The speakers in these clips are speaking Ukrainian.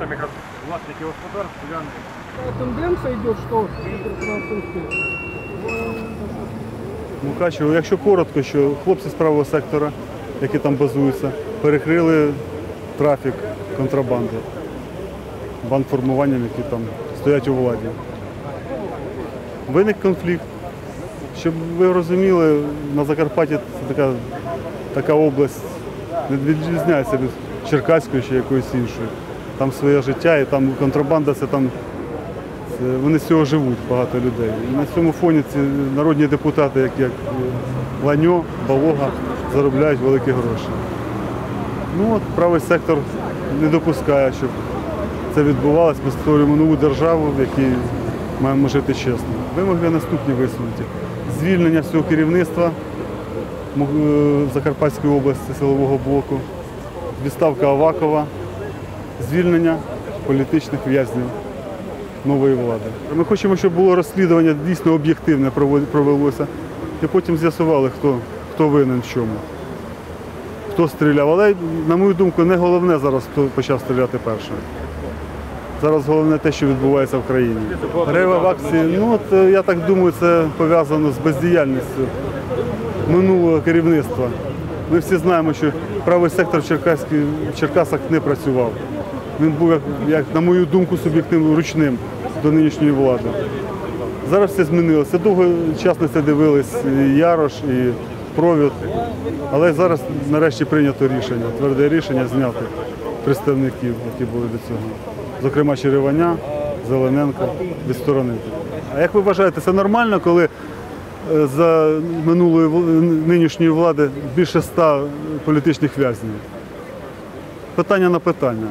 Тільки господарство, гляньте. Тенденция идет, что присутствует. Мукачево, якщо коротко, що хлопці з правого сектора, які там базуються, перекрили трафік контрабанди бандформуванням, які там стоять у владі. Виник конфлікт. Щоб ви розуміли, на Закарпатті це така, така область не відрізняється від Черкаської чи якоїсь іншої. Там своє життя і там контрабанда це там вони з цього живуть багато людей. І на цьому фоні ці народні депутати, як, як е, Ланьо, Балога, заробляють великі гроші. Ну от правий сектор не допускає, щоб це відбувалося. Ми створюємо нову державу, в якій маємо жити чесно. Вимоги наступні висунуті. Звільнення всього керівництва е, Закарпатської області силового блоку, відставка Авакова, звільнення політичних в'язнів нової влади. Ми хочемо, щоб було розслідування дійсно об'єктивне провелося, і потім з'ясували, хто, хто винен в чому, хто стріляв. Але, на мою думку, не головне зараз, хто почав стріляти першим. Зараз головне те, що відбувається в країні. Рева в акції, ну от е, я так думаю, це пов'язано з бездіяльністю минулого керівництва. Ми всі знаємо, що правий сектор в Черкасах не працював. Він був, як, на мою думку, суб'єктивно ручним до нинішньої влади. Зараз все змінилося. Довго час на це дивились і Ярош, і Провід. Але зараз нарешті прийнято рішення, тверде рішення зняти представників, які були до цього. Зокрема, Череваня, Зелененка, відсторонити. А як ви вважаєте, це нормально, коли е, за минулої нинішньої влади більше ста політичних в'язнів? Питання на питання.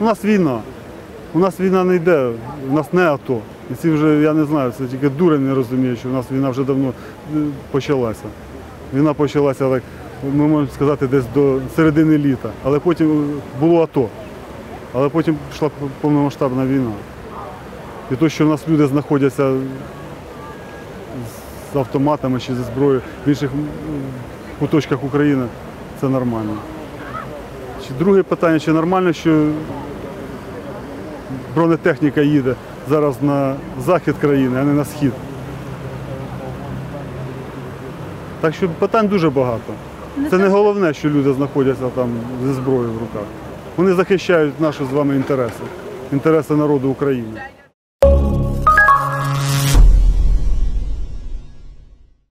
У нас війна. У нас війна не йде, у нас не АТО. І ці вже, я не знаю, це тільки дурень не розуміє, що у нас війна вже давно е, почалася. Війна почалася, так, ми можемо сказати, десь до середини літа. Але потім е, було АТО. Але потім пішла повномасштабна війна. І те, що у нас люди знаходяться з автоматами чи зі зброєю в інших куточках України, це нормально. Чи друге питання, чи нормально, що бронетехніка їде зараз на захід країни, а не на схід. Так що питань дуже багато. Це не головне, що люди знаходяться там зі зброєю в руках. Вони захищають наші з вами інтереси, інтереси народу України.